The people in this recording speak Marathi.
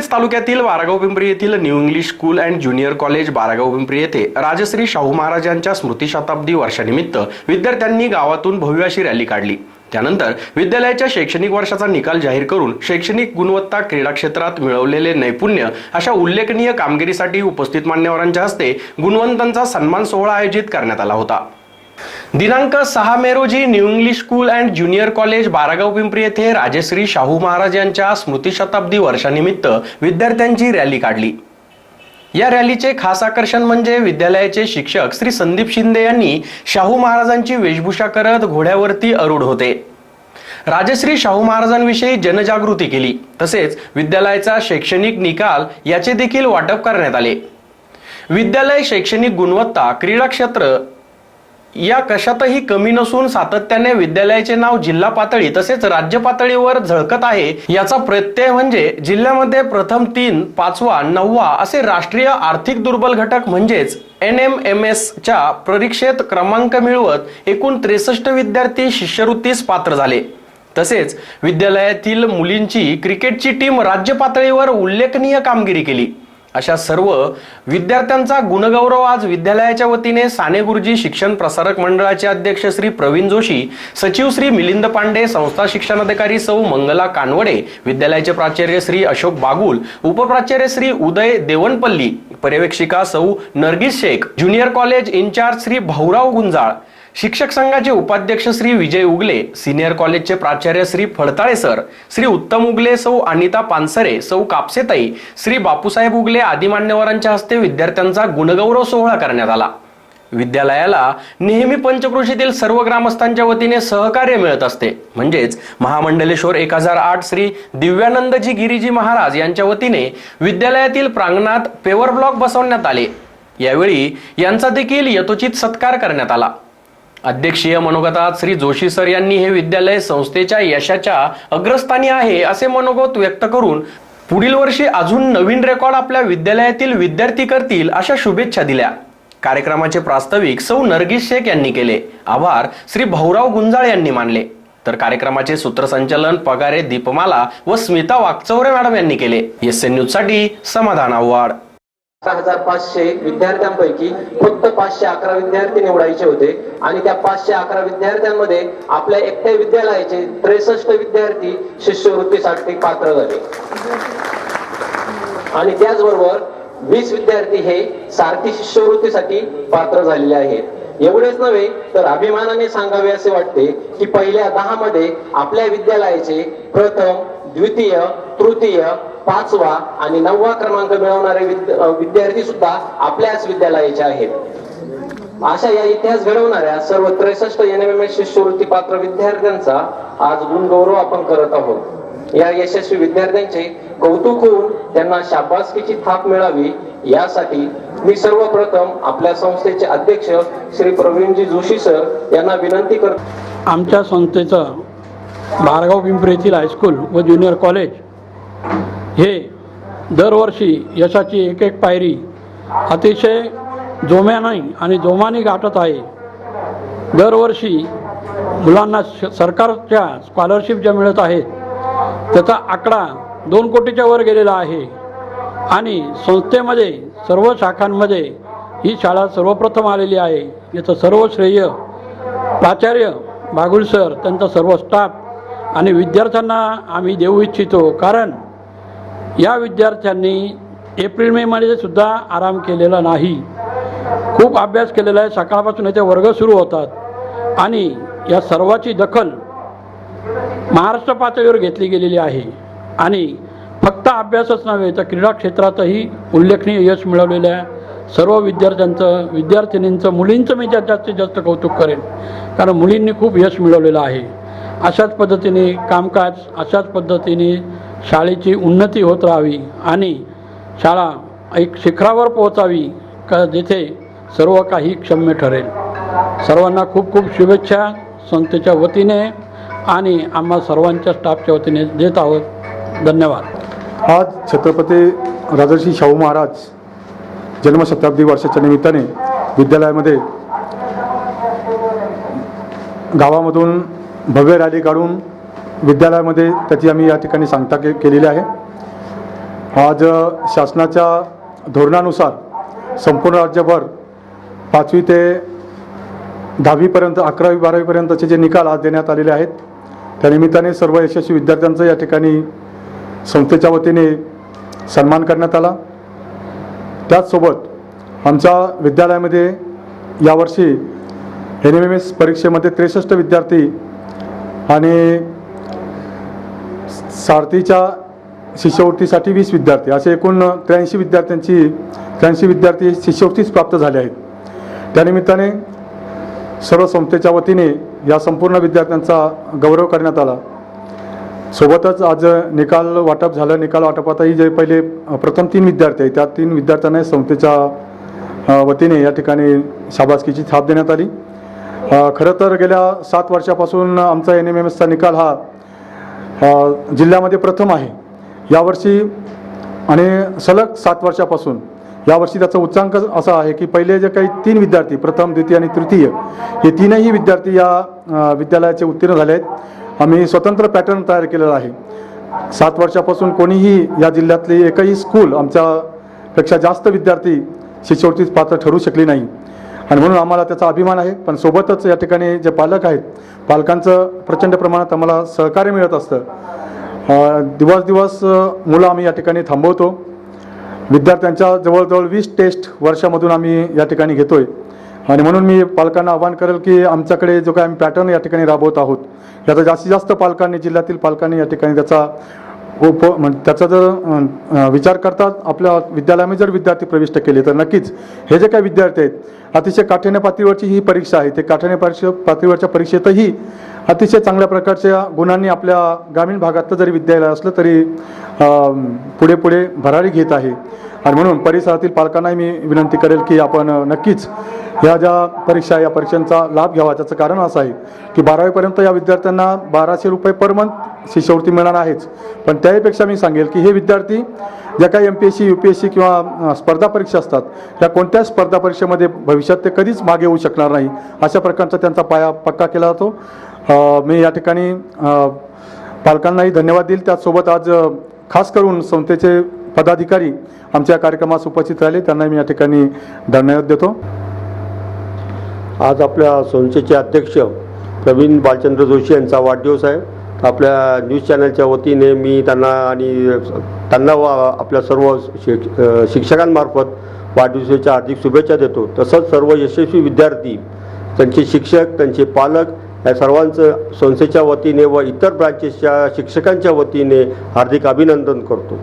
मिरजेच तालुक्यातील बारागाव पिंपरी येथील new English school and junior college Baragaon Pimpri येथे राजश्री शाहू महाराजांच्या स्मृती शताब्दी वर्षानिमित्त विद्यार्थ्यांनी गावातून भव्य अशी रॅली काढली. त्यानंतर विद्यालयाच्या शैक्षणिक वर्षाचा निकाल जाहीर करून शैक्षणिक गुणवत्ता क्रीडा क्षेत्रात मिळवलेले नैपुण्य अशा उल्लेखनीय कामगिरीसाठी उपस्थित मान्यवरांच्या हस्ते गुणवंतांचा सन्मान सोहळा आयोजित करण्यात आला होता. दिनांक सहा मे रोजी new English school and junior college Baragaon Pimpri येथे राजश्री शाहू महाराज यांच्या स्मृती शताब्दी वर्षानिमित्त विद्यार्थ्यांची रॅली काढली. या रॅलीचे खास आकर्षण म्हणजे विद्यालयाचे शिक्षक श्री संदीप शिंदे यांनी शाहू महाराजांची वेशभूषा करत घोड्यावरती अरूढ होते. राजश्री शाहू महाराजांविषयी जनजागृती केली तसेच विद्यालयाचा शैक्षणिक निकाल याचे देखील वाटप करण्यात आले. विद्यालय शैक्षणिक गुणवत्ता क्रीडा क्षेत्र या कशातही कमी नसून सातत्याने विद्यालयाचे नाव जिल्हा पातळी तसेच राज्य पातळीवर झळकत आहे याचा प्रत्यय म्हणजे जिल्ह्यामध्ये प्रथम तीन पाचवा नववा असे राष्ट्रीय आर्थिक दुर्बल घटक म्हणजेच एन एम एम एस च्या परीक्षेत क्रमांक मिळवत एकूण त्रेसष्ट विद्यार्थी शिष्यवृत्तीस पात्र झाले. तसेच विद्यालयातील मुलींची क्रिकेटची टीम राज्य पातळीवर उल्लेखनीय कामगिरी केली. अशा सर्व विद्यार्थ्यांचा गुणगौरव आज विद्यालयाच्या वतीने साने गुरुजी शिक्षण प्रसारक मंडळाचे अध्यक्ष श्री प्रवीण जोशी सचिव श्री मिलिंद पांडे संस्था शिक्षणाधिकारी सौ मंगला कानवडे विद्यालयाचे प्राचार्य श्री अशोक बागुल उपप्राचार्य श्री उदय देवनपल्ली पर्यवेक्षिका सौ Nargis Shaikh junior college incharge Shri Bhaurao Gunjal शिक्षक संघाचे उपाध्यक्ष श्री विजय उगले सिनियर कॉलेजचे प्राचार्य श्री फडताळे सर श्री उत्तम उगले सौ अनिता पानसरे सौ कापसेताई श्री बापूसाहेब उगले आदी मान्यवरांच्या हस्ते विद्यार्थ्यांचा गुणगौरव सोहळा करण्यात आला. विद्यालयाला नेहमी पंचकृषीतील सर्व ग्रामस्थांच्या वतीने सहकार्य मिळत असते. म्हणजेच महामंडलेश्वर एक हजार आठ श्री दिव्यानंदजी गिरीजी महाराज यांच्या वतीने विद्यालयातील प्रांगणात पेवर ब्लॉक बसवण्यात आले. यावेळी यांचा देखील यथोचित सत्कार करण्यात आला. अध्यक्षीय मनोगतात श्री जोशी सर यांनी हे विद्यालय संस्थेच्या यशाच्या अग्रस्थानी आहे असे मनोगत व्यक्त करून पुढील वर्षी अजून नवीन रेकॉर्ड आपल्या विद्यालयातील विद्यार्थी करतील अशा शुभेच्छा दिल्या. कार्यक्रमाचे प्रास्ताविक सौ नरगिस शेख यांनी केले. आभार श्री भाऊराव गुंजाळ यांनी मानले. तर कार्यक्रमाचे सूत्रसंचालन पगारे दीपमाला व स्मिता वागचौरे मॅडम यांनी केले. एस एन न्यूजसाठी समाधान आव्हाड. हजार पाचशे विद्यार्थ्यांपैकी फक्त पाचशे अकरा विद्यार्थी निवडायचे होते. आणि त्या पाचशे अकरा विद्यार्थ्यांमध्ये आपल्या एकट्या विद्यालयाचे त्रेसष्ट विद्यार्थी शिष्यवृत्तीसाठी पात्र झाले. आणि त्याचबरोबर वीस विद्यार्थी हे सारथी शिष्यवृत्तीसाठी पात्र झालेले आहेत. एवढेच नव्हे तर अभिमानाने सांगावे असे वाटते की पहिल्या दहा मध्ये आपल्या विद्यालयाचे प्रथम द्वितीय तृतीय पाचवा आणि नववा क्रमांक मिळवणारे विद्यार्थी सुद्धा आपल्याच विद्यालयाचे आहेत. अशा या इतिहास घडवणाऱ्या सर्व त्रेसष्ट एन एम एस शिष्यवृत्ती पात्र विद्यार्थ्यांचा आज गुणगौरव आपण करत आहोत. या यशस्वी विद्यार्थ्यांचे कौतुक होऊन त्यांना शाबासकीची थाप मिळावी यासाठी मी सर्वप्रथम आपल्या संस्थेचे अध्यक्ष श्री प्रवीणजी जोशी सर यांना विनंती करतो. आमच्या संस्थेचं बारगाव पिंपरी येथील हायस्कूल व ज्युनियर कॉलेज हे दरवर्षी यशाची एक एक पायरी अतिशय जोम्याने आणि जोमाने गाठत आहे. दरवर्षी मुलांना श- सरकारच्या स्कॉलरशिप ज्या मिळत आहेत त्याचा आकडा दोन कोटीच्या वर गेलेला आहे आणि संस्थेमध्ये सर्व शाखांमध्ये ही शाळा सर्वप्रथम आलेली आहे. याचं सर्व श्रेय प्राचार्य बागुल सर त्यांचा सर्व स्टाफ आणि विद्यार्थ्यांना आम्ही देऊ इच्छितो. कारण या विद्यार्थ्यांनी एप्रिल मे मध्ये सुद्धा आराम केलेला नाही. खूप अभ्यास केलेला आहे. सकाळपासून येथे वर्ग सुरू होतात. आणि या सर्वाची दखल महाराष्ट्र पातळीवर घेतली गेलेली आहे. आणि फक्त अभ्यासच नव्हे तर क्रीडा क्षेत्रातही उल्लेखनीय यश मिळवलेलं आहे. सर्व विद्यार्थ्यांचं विद्यार्थिनींचं मुलींचं मी त्यात जास्तीत जास्त कौतुक करेन. कारण मुलींनी खूप यश मिळवलेलं आहे. अशाच पद्धतीने कामकाज अशाच पद्धतीने शाळेची उन्नती होत राहावी आणि शाळा एक शिखरावर पोहोचावी का जिथे सर्व काही क्षम्य ठरेल. सर्वांना खूप खूप शुभेच्छा संस्थेच्या वतीने आणि आम्हा सर्वांच्या स्टाफच्या वतीने देत आहोत. धन्यवाद. आज छत्रपती राजर्षी शाहू महाराज जन्मशताब्दी वर्षाच्या निमित्ताने विद्यालयामध्ये गावामधून भव्य रॅली काढून विद्यालयामध्ये त्याची आम्ही या ठिकाणी सांगता के केलेली आहे. आज शासनाच्या धोरणानुसार संपूर्ण राज्यभर पाचवी ते दहावीपर्यंत अकरावी बारावीपर्यंतचे जे निकाल आज देण्यात आलेले आहेत त्यानिमित्ताने सर्व यशस्वी विद्यार्थ्यांचं या ठिकाणी संस्थेच्या वतीने सन्मान करण्यात आला. त्याचसोबत आमच्या विद्यालयामध्ये यावर्षी एन एम एम एस परीक्षेमध्ये त्रेसष्ट विद्यार्थी आणि सारथीच्या शिष्यवृत्तीसाठी वीस विद्यार्थी असे एकूण त्र्याऐंशी विद्यार्थ्यांची त्र्याऐंशी विद्यार्थी शिष्यवृत्तीच प्राप्त झाले आहेत. त्यानिमित्ताने सर्व संस्थेच्या वतीने या संपूर्ण विद्यार्थ्यांचा गौरव करण्यात आला. सोबतच आज निकाल वाटप झालं. निकाल वाटपातही जे पहिले प्रथम तीन विद्यार्थी आहेत त्या तीन विद्यार्थ्यांना संस्थेच्या वतीने या ठिकाणी शाबासकीची थाप देण्यात आली. खरं तर गेल्या सात वर्षापासून आमचा एन एम एम एसचा निकाल हा जिल्ह्यामध्ये प्रथम आहे. यावर्षी आणि सलग सात वर्षापासून यावर्षी त्याचा उच्चांक असा आहे की पहिले जे काही तीन विद्यार्थी प्रथम द्वितीय आणि तृतीय हे तीनही विद्यार्थी या विद्यालयाचे उत्तीर्ण झाले आहेत. आम्ही स्वतंत्र पॅटर्न तयार केलेला आहे. सात वर्षापासून कोणीही या जिल्ह्यातली एकही स्कूल आमच्यापेक्षा जास्त विद्यार्थी शिष्यवृत्तीस पात्र ठरू शकली नाही. आणि म्हणून आम्हाला त्याचा अभिमान आहे. पण सोबतच या ठिकाणी जे पालक आहेत पालकांचं प्रचंड प्रमाणात आम्हाला सहकार्य मिळत असतं. दिवस दिवस मुलं आम्ही या ठिकाणी थांबवतो. विद्यार्थ्यांच्या जवळजवळ वीस टेस्ट वर्षामधून आम्ही या ठिकाणी घेतोय. आणि म्हणून मी पालकांना आवाहन करेल की आमच्याकडे जो काय आम्ही पॅटर्न या ठिकाणी राबवत आहोत याचा जास्तीत जास्त पालकांनी जिल्ह्यातील पालकांनी या ठिकाणी त्याचा हो, हो, उप म्हणजे त्याचा जर विचार करता आपल्या विद्यालयामध्ये जर विद्यार्थी प्रविष्ट केले तर नक्कीच हे जे काही विद्यार्थी आहेत अतिशय काठिण्य पातळीवरची ही परीक्षा आहे. ते काठिण्य परीक्षा पातळीवरच्या परीक्षेतही अतिशय चांगल्या प्रकारच्या गुणांनी आपल्या ग्रामीण भागातलं जरी विद्यालय असलं तरी पुढे पुढे भरारी घेत आहे. आणि म्हणून परिसरातील पालकांनाही मी विनंती करेल की आपण नक्कीच ह्या ज्या परीक्षा आहे, या परीक्षांचा लाभ घ्यावा. त्याचं कारण असं आहे की बारावीपर्यंत या विद्यार्थ्यांना बाराशे रुपये पर मंथ शिष्यवृत्ती मिळणार आहेच. पण त्याहीपेक्षा मी सांगेल की हे विद्यार्थी ज्या काही M P S C U P S C किंवा स्पर्धा परीक्षा असतात या कोणत्याच स्पर्धा परीक्षेमध्ये भविष्यात ते कधीच मागे येऊ शकणार नाही अशा प्रकारचा त्यांचा पाया पक्का केला जातो. मी या ठिकाणी पालकांनाही धन्यवाद देईल. त्याचसोबत आज खास करून संस्थेचे पदाधिकारी आमच्या कार्यक्रमास उपस्थित राहिले. त्यांनाही मी या ठिकाणी धन्यवाद देतो. आज आपल्या संस्थेचे अध्यक्ष प्रवीण बालचंद्र जोशी यांचा वाढदिवस आहे. आपल्या न्यूज चॅनलच्या वतीने मी त्यांना आणि त्यांना व आपल्या सर्व शिक शिक्षकांमार्फत वाढदिवसाच्या हार्दिक शुभेच्छा देतो. तसंच सर्व यशस्वी विद्यार्थी त्यांचे शिक्षक त्यांचे पालक या सर्वांचं संस्थेच्या वतीने व इतर ब्रांचेसच्या शिक्षकांच्या वतीने हार्दिक अभिनंदन करतो.